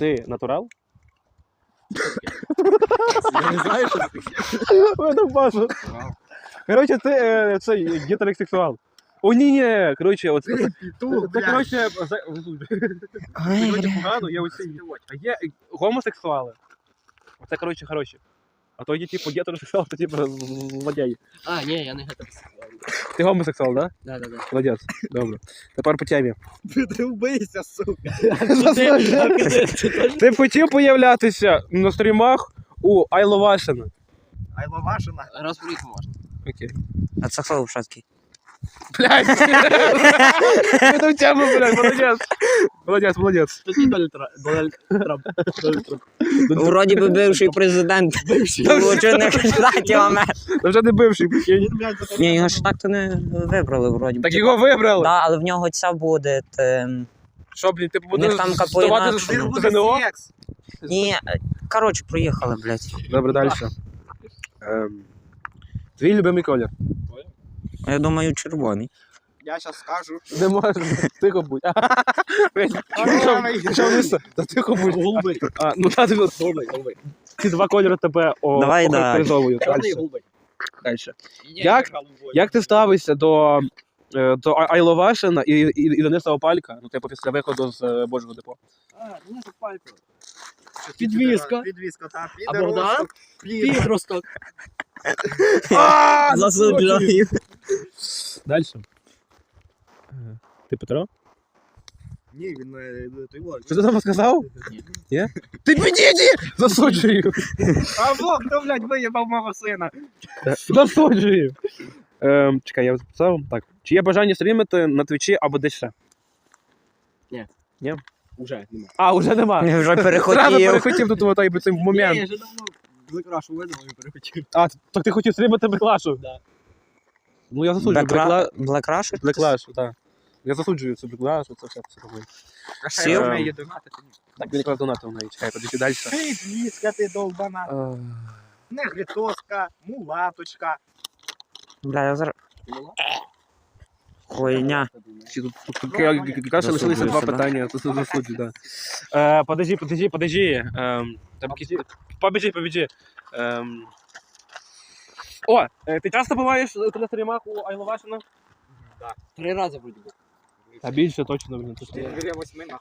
Ти натурал? Я не знаю, що це таке. Я не бачу. Коротше, ти е, цей гетеросексуал. О, ні, ні, коротше, от це, коротше, за- коротше, погано, я оцінюю. А є гомосексуали. Це, коротше, хороші. А то є, типу, гетеросексуал, то типу злодій. А, ні, я не гетеросексуал. Ти гомосексуал, да? Да, да, да. Молодець. Добре. Тепер по темі. Ти вбийся, сука. Ти б хотів появлятися на стрімах у Айловашина? Айловашина. Раз в рік можна. Окей. А це хто шаткий? Блядь! Это в тему, блядь, молодец. Молодец, молодец. Тут не Дональд Трамп. Вроді би бивший президент Сполучених Штатів Америки. Та вже не бивший, за Ні, його ж так то не вибрали вроді. Так його вибрали. Да, але в нього ця буде. Що, блін, ти будеш там здавати по-інакшому. Він з буде ЗНО? Ні, коротше, проїхали, блядь. Добре, далі. Ем, Твій любимий колір. Я думаю, червоний. Я зараз скажу. Не можеш, тихо будь. Та тихо будь. Голубий. А, ну та тобі Голубий, голубий. ці два кольори тебе о- Давай далі. охарактеризовують. Чорний і Дальше. голубий. Дальше. Ні, Як- голубой. Як ти ставишся до, е, до А- Айловашина і, і, і Дениса Опалька, ну, типу, після виходу з е, Божого депо? А, не за пальто. Підвізка. Підвізка, так. А Богдан? Підросток. Засуджую. Далі. Ти Петро? Ні, він е, той вот. Що ти там сказав? Ні. Ні? Ти підійди! Засуджую! А вот, хто, блядь, виїбав мого сина? Засуджую! Ем, чекай, я записав. Так. Чи є бажання стрімити на твічі або десь ще? Уже, нема. А, уже нема. Я Вже перехотів. перехотів тут вот, так, цей Ні, момент. я вже давно закрашу видав і перехотів. А, так ти хотів стрімити Беклашу? Да. Ну я засуджую. Бекла... Блекраш? Блеклашу, так. Я засуджую цю Беклашу, це все це робить. А ще в неї донати. Так, він якраз донатив неї, чекай, подивіться далі. Підвізка ти довбана. Негритоска, мулаточка. Бля, я зараз. Хуйня. Чи тут, тут, тут каша лишилися два питання, тут тут засуджую, да. Е, подожди, подожди, подожди. Ем, там якісь... Побіжи, побіжи. Ем... О, е, ти часто буваєш е, на стрімах у Айловашина? Три рази вроді був. Та більше точно, блін. ти що.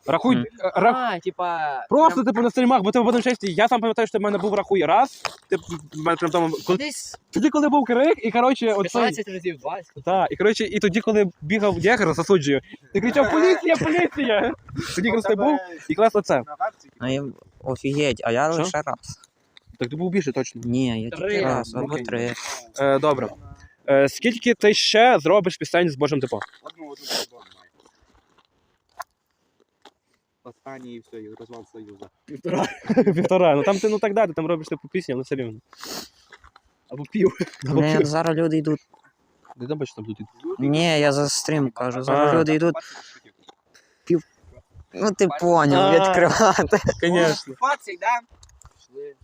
Рахуй, Мгм. е, ра... А, типа... просто типу на стрімах, бо ти будемо честі. Я сам пам'ятаю, що в мене був рахуй раз. Ти в мене прям там коли Десь тоді, коли був крик, і коротше, оцей. 15 разів 20. Так, і коротше, і тоді, коли бігав дягер, засуджую, ти кричав поліція, поліція! Тоді якраз ти був, і класно це. А я офігеть, а я Що? лише раз. Так ти був більше точно. Ні, я Три. тільки раз, або Окей. три. Е, добре. Е, скільки ти ще зробиш пісень з Божим депо? Одну, одну, одну. Останній і все, і розвал Союзу. Півтора. Півтора. Ну там ти ну так далі, там робиш типу пісню, але все рівно. Або пів. Ні, зараз люди йдуть. Де там бачиш там тут? Ні, я за стрім кажу. Зараз А. люди йдуть. Ну ти поняв, А. відкривати. Звісно. Пацик, да?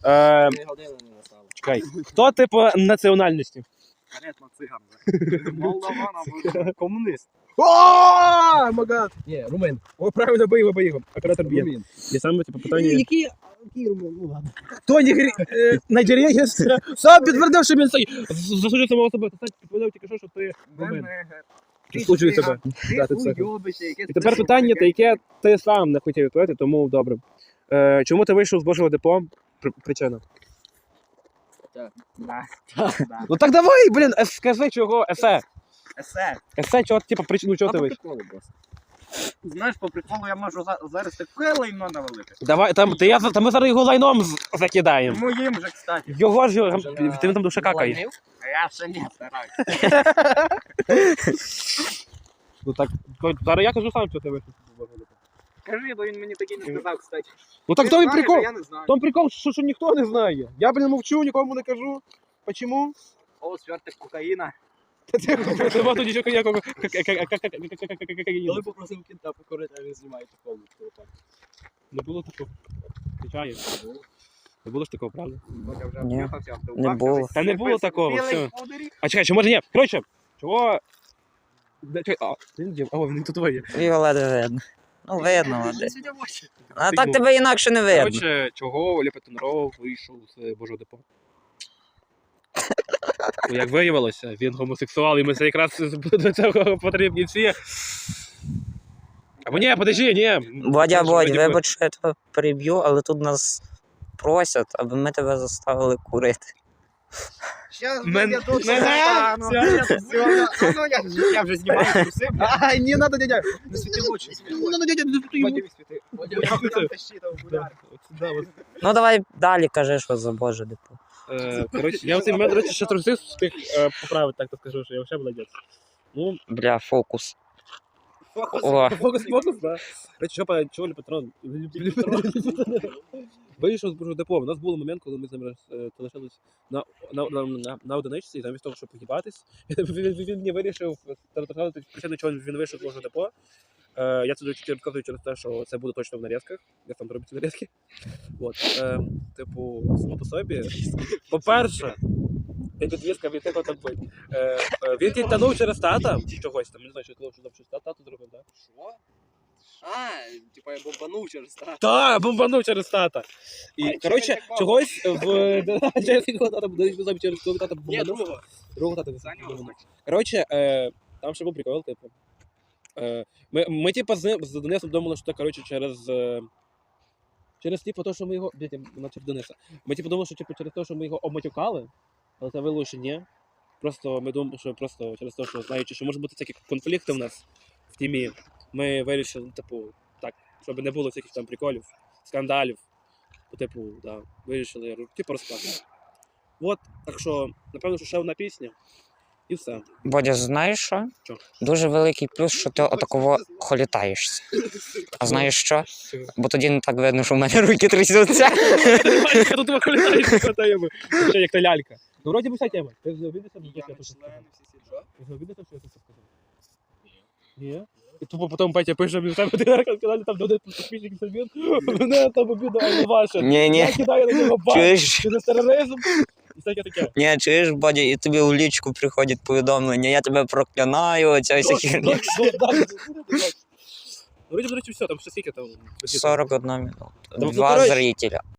Е, Три години не настало. чекай. Хто ти по національності? Конкретно циган. да. Молдаван або комунист. О, магад! Ні, румин. О, правильно бий його. Оператор б'є. І саме типу питання. Які? Які румин? Ну ладно. Хто нігері... е, Найджерія сам підтвердив, що він цей засуджує самого себе. Ти підтвердив тільки що, що ти румин. Да, ти це. І тепер питання, те, яке ти сам не хотів відповідати, тому добре. Е, чому ти вийшов з Божого депо? При- Причина. Ну так давай, блін, е, скажи чого, есе. Есе. Есе, чого, типу, причину, чого ти вийшов? Знаєш, по приколу я можу за- зараз таке лайно навалити. Давай, там, ти, я, та ми зараз його лайном з- закидаємо. Моїм же, кстати. Його ж, його- ти там душа какає. А я ще не стараюсь. Ну так, зараз я кажу сам, що ти вийшов. Кажи, бо він мені таки не сказав, кстати. Ну так Ти то і знаєш, прикол. а Я не знаю. В Том прикол, що, що ніхто не знає. Я, блін, мовчу, нікому не кажу. Почему? О, свертик кокаїна. Нема тут нічого ніякого. Коли попросив кінта покорити, а він знімає таку телефон. Не було такого. Звичайно. Не було ж такого, правда? Вже Ні, не було. Та не було такого, Білий все. пудері. А чекай, чи може ні? Коротше, чого... Де- чекай, А, він де? А, він тут твоє. Його ледве видно. Ну, видно, очі. А так тебе інакше не видно. Коротше, чого Оля Петенров вийшов з Божого депо? Ну, Як виявилося, він гомосексуал, і ми це якраз до цього потрібні всі. Або ні, подожди, ні. Бодя, би- вибач, що я тебе переб'ю, але тут нас просять, аби ми тебе заставили курити. Щас Мен- я тут Мене- стану. Це- Все, ну я я вже знімаю труси. Ай, не надо, дядя. Не світи в очі. Не надо, дядя, не світи йому. Водя світи. Водя прям тащи там. Да. Ну давай далі кажи, що за Боже депо. Е, Коротше, я оцей момент, до речі, ще труси встиг е, поправити, так то скажу, що я взагалі молодець. Ну, Бля, фокус. Фокус. О, фокус, фокус, да. Що по чого Петрон? Вийшов з депо. У нас був момент, коли ми з ним е, залишились на, на, на, на, на одиничці, і замість того, щоб погибатись, він, він, не вирішив телефонувати причину, чого він вийшов з депо. Е, я це чуть розказую через те, що це буде точно в нарізках. Я сам зроблю ці нарізки. От, е, типу, само по собі. По-перше, я підвізка від того там бить. Е, е, він тянув через тата чогось там, не знаю, що казав, що там щось та- тато зробив, так? Що? А, типа я бомбанув через так. Так, бомбанув через тата. І, А, коротше, чогось в через якого тата, не знаю, через кого тата Ні, бомбанув. другого. Другого тата Саню бомбанув. Коротше, е, там ще був прикол, типу. Е, ми, ми типу, з, ним- з Денисом думали, що це, коротше, через. Е, через типу, то, що ми його. Блядь, я наче Дениса. Ми типу думали, що типу, через те, що ми його обматюкали, але це ні. Просто ми думали, що просто через те, що знаючи, що може бути такі конфлікти в нас в тімі, ми вирішили, типу, так, щоб не було всяких там приколів, скандалів. По типу, да, вирішили, типу, розплакати. От, так що, напевно, що ще одна пісня. І все. Бодя, знаєш що? Що? Дуже великий плюс, що ти отаково холітаєшся. А знаєш що? Бо тоді не так видно, що в мене руки трясуться. Тут виходить, як та лялька. Ну, вроді би вся тема. Ти вже обідався, що я Я тут не сказав? член, всі сі, що? Ти вже обідався, що я тут сказав? Ні. І тупо потім Петя пише, мені в тебе ти на каналі там додають підписчики собі. Мене там обіда, а не ваша. Ні, ні. Я кидаю на нього бан. Чуєш? Це за тероризм. І всяке таке. Ні, чуєш, Бодя, і тобі у лічку приходять повідомлення, я тебе проклинаю, оця вся херня. Ну, вроді, до речі, все, там ще скільки там? 41 минута. Ну, Два коротше. зрителя.